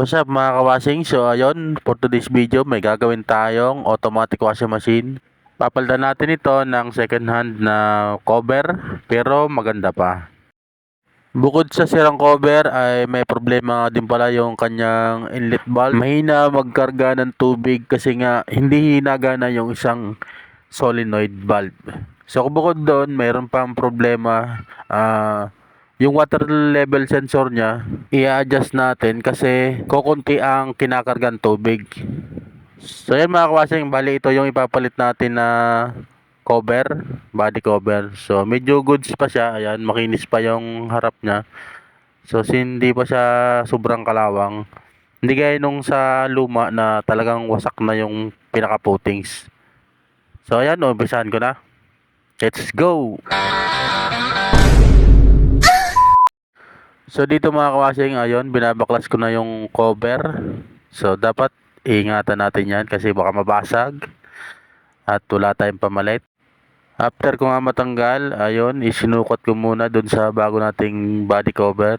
What's up mga kawashing? So ayun, for today's video may gagawin tayong automatic washing machine. Papalitan natin ito ng second hand na cover pero maganda pa. Bukod sa sirang cover ay may problema din pala yung kanyang inlet valve. Mahina magkarga ng tubig kasi nga hindi hinagana yung isang solenoid valve. So bukod doon, mayroon pang problema ah yung water level sensor niya, i-adjust natin kasi kukunti ang kinakargan tubig. So yan mga kawasing, bali ito yung ipapalit natin na cover, body cover. So medyo goods pa siya, ayan, makinis pa yung harap niya. So hindi pa siya sobrang kalawang. Hindi gaya nung sa luma na talagang wasak na yung pinaka-footings. So ayan, umpisahan ko na. Let's go! So dito mga kawasing, ayun, binabaklas ko na yung cover. So dapat ingatan natin yan kasi baka mabasag at wala tayong pamalit. After ko nga matanggal, ayun, isinukat ko muna dun sa bago nating body cover.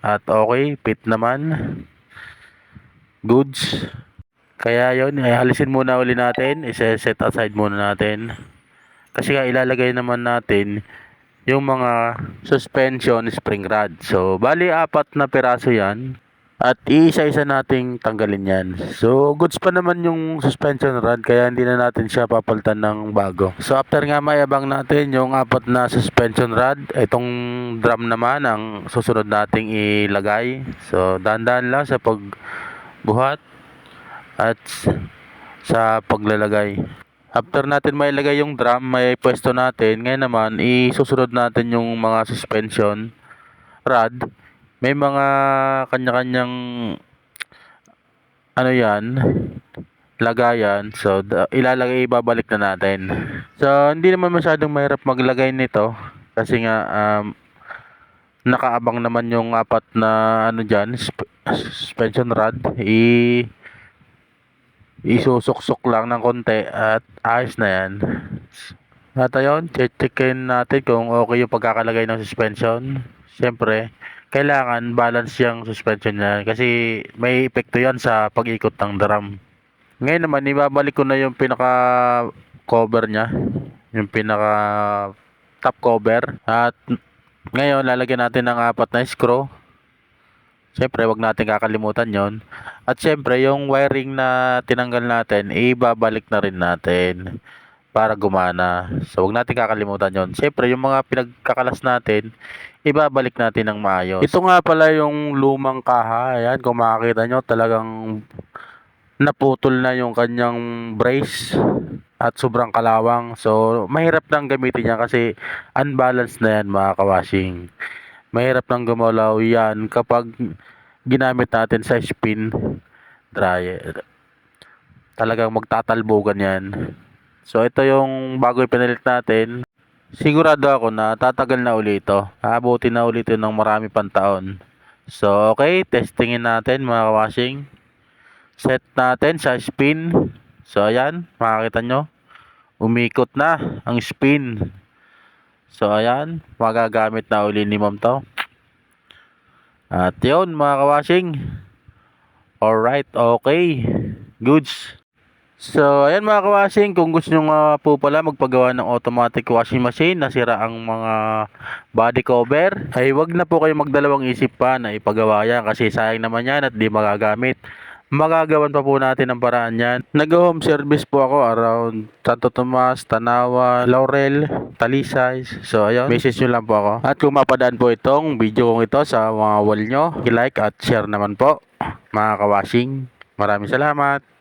At okay, fit naman. Goods. Kaya yun, ay alisin muna uli natin, isa-set aside muna natin. Kasi nga ilalagay naman natin yung mga suspension spring rod. So, bali apat na piraso yan. At iisa-isa nating tanggalin yan. So, goods pa naman yung suspension rod kaya hindi na natin siya papalitan ng bago. So, after nga mayabang natin yung apat na suspension rod, itong drum naman ang susunod nating ilagay. So, dandan lang sa pagbuhat at sa paglalagay. After natin mailagay yung drum, may pwesto natin. Ngayon naman, isusunod natin yung mga suspension rod. May mga kanya-kanyang ano yan, lagayan. So, ilalagay, ibabalik na natin. So, hindi naman masyadong mahirap maglagay nito. Kasi nga, um, nakaabang naman yung apat na ano dyan, sp- suspension rod. I isusok-sok lang ng konti at ayos na yan. At ayun, checkin natin kung okay yung pagkakalagay ng suspension. Siyempre, kailangan balance yung suspension niya kasi may epekto yan sa pag-ikot ng drum. Ngayon naman, ibabalik ko na yung pinaka cover niya. Yung pinaka top cover. At ngayon, lalagyan natin ng apat na screw. Siyempre, wag natin kakalimutan yon. At siyempre, yung wiring na tinanggal natin, ibabalik na rin natin para gumana. So, wag natin kakalimutan yon. Siyempre, yung mga pinagkakalas natin, ibabalik natin ng maayos. Ito nga pala yung lumang kaha. Ayan, kung makakita nyo, talagang naputol na yung kanyang brace at sobrang kalawang. So, mahirap nang gamitin yan kasi unbalanced na yan mga kawashing. Mahirap nang gumalaw yan kapag ginamit natin sa spin dryer. Talagang magtatalbogan yan. So, ito yung bago ipinalit natin. Sigurado ako na tatagal na uli ito. Aabutin na uli ito ng marami pang taon. So, okay. Testingin natin mga kawashing. Set natin sa spin. So, ayan. Makakita nyo. Umikot na ang spin. So, ayan. Magagamit na uli ni ma'am to. At yun, mga kawashing. Alright, okay. Goods. So, ayan mga kawashing, kung gusto nyo nga po pala magpagawa ng automatic washing machine, nasira ang mga body cover, ay wag na po kayo magdalawang isip pa na ipagawa yan kasi sayang naman yan at di magagamit. Magagawan pa po natin ang paraan yan. Nag-home service po ako around Santo Tomas, Tanawa, Laurel, Talisay. So ayun, message nyo lang po ako. At kung mapadaan po itong video kong ito sa mga wall nyo, i-like at share naman po mga kawashing. Maraming salamat.